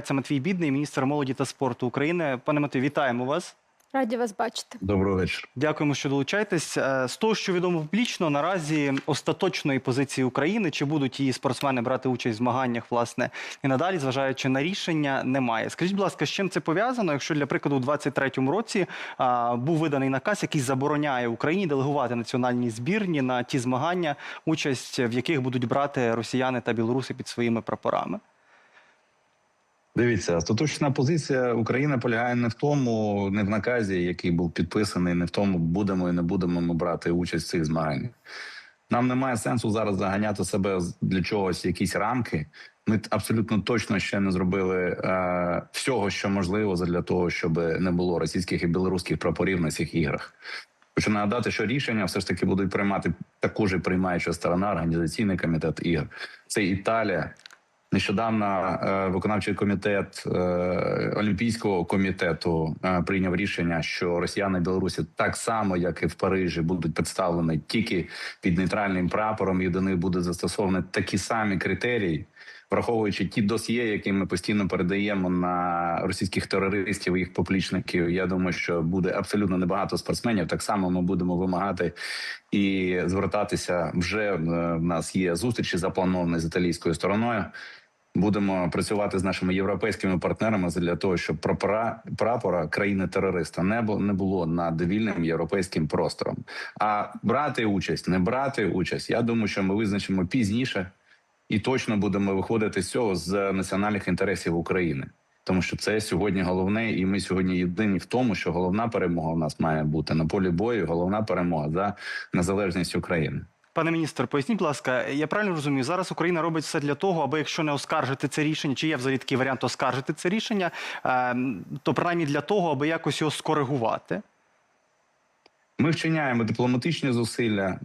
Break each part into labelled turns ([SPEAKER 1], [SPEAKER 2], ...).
[SPEAKER 1] Це Матвій Бідний, міністр молоді та спорту України. Пане Матвій, вітаємо вас.
[SPEAKER 2] Раді вас бачити.
[SPEAKER 3] Доброго вечора.
[SPEAKER 1] Дякуємо, що долучаєтесь. Е, З того, що відомо публічно, наразі остаточної позиції України, чи будуть її спортсмени брати участь в змаганнях, власне, і надалі, зважаючи на рішення, немає. Скажіть, будь ласка, з чим це пов'язано? Якщо для прикладу, у 2023 році а, був виданий наказ, який забороняє Україні делегувати національні збірні на ті змагання, участь в яких будуть брати росіяни та білоруси під своїми прапорами.
[SPEAKER 3] Дивіться, остаточна позиція України полягає не в тому, не в наказі, який був підписаний, не в тому, будемо і не будемо ми брати участь в цих змаганнях. Нам немає сенсу зараз заганяти себе для чогось, якісь рамки. Ми абсолютно точно ще не зробили е, всього, що можливо, для того, щоб не було російських і білоруських прапорів на цих іграх. Хочу нагадати, що рішення все ж таки будуть приймати також і приймаюча сторона, організаційний комітет ігр. Це Італія, Нещодавно е, виконавчий комітет е, Олімпійського комітету е, прийняв рішення, що росіяни білорусі так само, як і в Парижі, будуть представлені тільки під нейтральним прапором, і до них будуть застосовані такі самі критерії, враховуючи ті досьє, які ми постійно передаємо на російських терористів їх поплічників. Я думаю, що буде абсолютно небагато спортсменів. Так само ми будемо вимагати і звертатися. Вже в нас є зустрічі заплановані з італійською стороною. Будемо працювати з нашими європейськими партнерами для того, щоб прапора прапора країни терориста не було не було над вільним європейським простором. А брати участь, не брати участь. Я думаю, що ми визначимо пізніше і точно будемо виходити з цього з національних інтересів України. Тому що це сьогодні головне, і ми сьогодні єдині в тому, що головна перемога в нас має бути на полі бою. Головна перемога за незалежність України.
[SPEAKER 1] Пане міністр, поясніть, будь ласка, я правильно розумію, зараз Україна робить все для того, аби якщо не оскаржити це рішення, чи є взагалі такий варіант оскаржити це рішення, ем, то принаймні для того, аби якось його скоригувати.
[SPEAKER 3] Ми вчиняємо дипломатичні зусилля.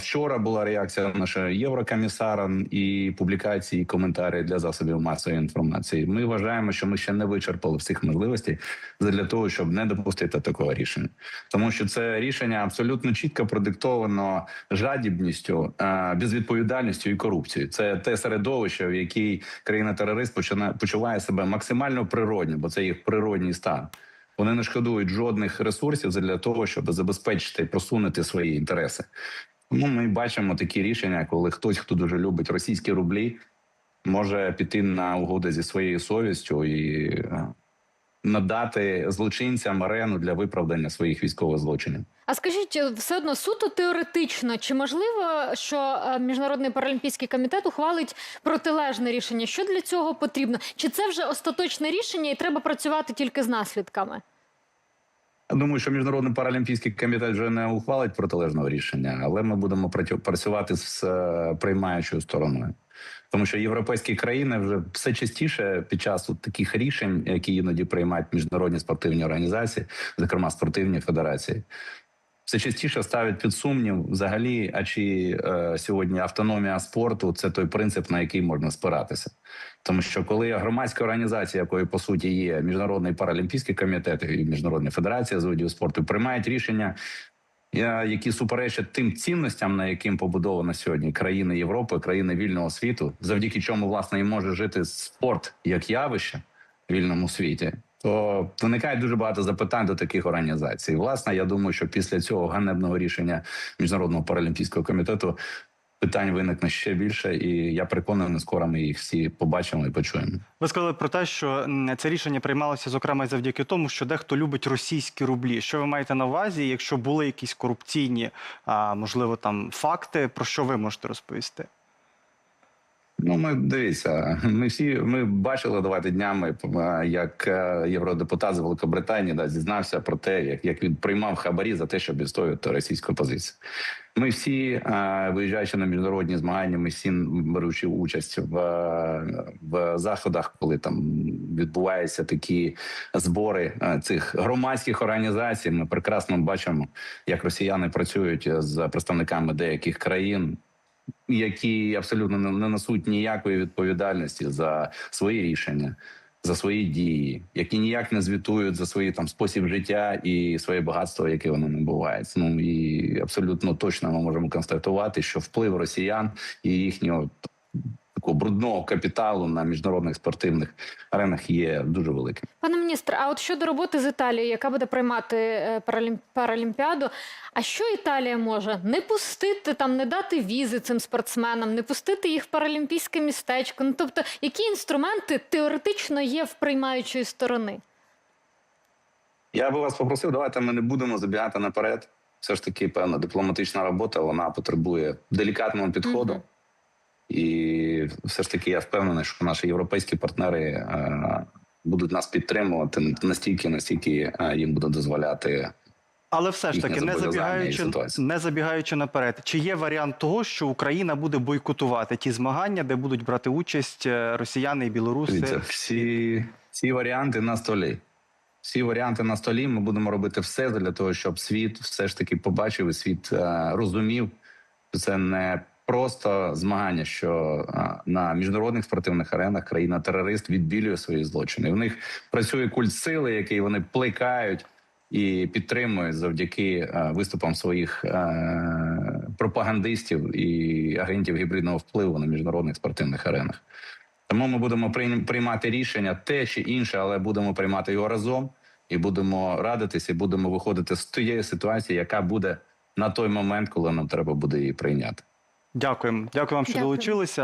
[SPEAKER 3] Вчора була реакція нашого єврокомісара і публікації, і коментарі для засобів масової інформації. Ми вважаємо, що ми ще не вичерпали всіх можливостей для того, щоб не допустити такого рішення, тому що це рішення абсолютно чітко продиктовано жадібністю, безвідповідальністю і корупцією. Це те середовище, в якій країна-терорист починає почуває себе максимально природньо, бо це їх природній стан. Вони не шкодують жодних ресурсів для того, щоб забезпечити просунути свої інтереси. Тому ми бачимо такі рішення, коли хтось, хто дуже любить російські рублі, може піти на угоди зі своєю совістю і е, надати злочинцям арену для виправдання своїх військових злочинів.
[SPEAKER 2] А скажіть, е, все одно суто теоретично, чи можливо, що е, міжнародний паралімпійський комітет ухвалить протилежне рішення? Що для цього потрібно? Чи це вже остаточне рішення, і треба працювати тільки з наслідками?
[SPEAKER 3] Я думаю, що міжнародний паралімпійський комітет вже не ухвалить протилежного рішення, але ми будемо працю- працювати з е, приймаючою стороною. Тому що європейські країни вже все частіше під час от таких рішень, які іноді приймають міжнародні спортивні організації, зокрема спортивні федерації, все частіше ставлять під сумнів взагалі, а чи е, сьогодні автономія спорту це той принцип, на який можна спиратися. Тому що коли громадська організація, якою по суті є міжнародний паралімпійський комітет і міжнародна федерація з видів спорту, приймають рішення, які суперечать тим цінностям, на яким побудована сьогодні країни Європи, країни вільного світу, завдяки чому власне і може жити спорт як явище в вільному світі. То виникає дуже багато запитань до таких організацій. Власне, я думаю, що після цього ганебного рішення міжнародного паралімпійського комітету питань виникне ще більше, і я переконаний, скоро ми їх всі побачимо і почуємо.
[SPEAKER 1] Ви сказали про те, що це рішення приймалося зокрема завдяки тому, що дехто любить російські рублі. Що ви маєте на увазі? Якщо були якісь корупційні, а, можливо, там факти, про що ви можете розповісти?
[SPEAKER 3] Ну, ми дивіться, ми всі ми бачили давайте днями, е, як е, євродепутат з Великобританії да, зізнався про те, як, як він приймав хабарі за те, щоб відстоювати російську позицію. Ми всі, е, виїжджаючи на міжнародні змагання, ми всі беручи участь в, в заходах, коли там відбуваються такі збори цих громадських організацій. Ми прекрасно бачимо, як росіяни працюють з представниками деяких країн які абсолютно не несуть ніякої відповідальності за свої рішення, за свої дії, які ніяк не звітують за свої там спосіб життя і своє багатство, яке вони набувають. Ну і абсолютно точно ми можемо констатувати, що вплив росіян і їхнього такого брудного капіталу на міжнародних спортивних аренах є дуже великим.
[SPEAKER 2] Пане міністр, а от щодо роботи з Італією, яка буде приймати е, паралімпіаду, а що Італія може не пустити там, не дати візи цим спортсменам, не пустити їх в паралімпійське містечко? Ну тобто, які інструменти теоретично є в приймаючої сторони?
[SPEAKER 3] Я би вас попросив, давайте ми не будемо забігати наперед. Все ж таки, певна дипломатична робота вона потребує делікатного підходу.
[SPEAKER 2] Мгм.
[SPEAKER 3] І все ж таки я впевнений, що наші європейські партнери е, будуть нас підтримувати настільки, настільки е, їм буде дозволяти.
[SPEAKER 1] Але все ж таки, не забігаючи, не забігаючи наперед, чи є варіант того, що Україна буде бойкотувати ті змагання, де будуть брати участь е, росіяни і білоруси?
[SPEAKER 3] Дивіться, всі, всі варіанти на столі. Всі варіанти на столі. Ми будемо робити все для того, щоб світ все ж таки побачив і світ розумів, що це не просто змагання, що на міжнародних спортивних аренах країна-терорист відбілює свої злочини. В них працює культ сили, який вони плекають і підтримують завдяки виступам своїх пропагандистів і агентів гібридного впливу на міжнародних спортивних аренах. Тому ми будемо прийм- приймати рішення те чи інше, але будемо приймати його разом і будемо радитися, і будемо виходити з тієї ситуації, яка буде на той момент, коли нам треба буде її прийняти.
[SPEAKER 1] Дякуємо. Дякую вам, що
[SPEAKER 2] Дякую.
[SPEAKER 1] долучилися.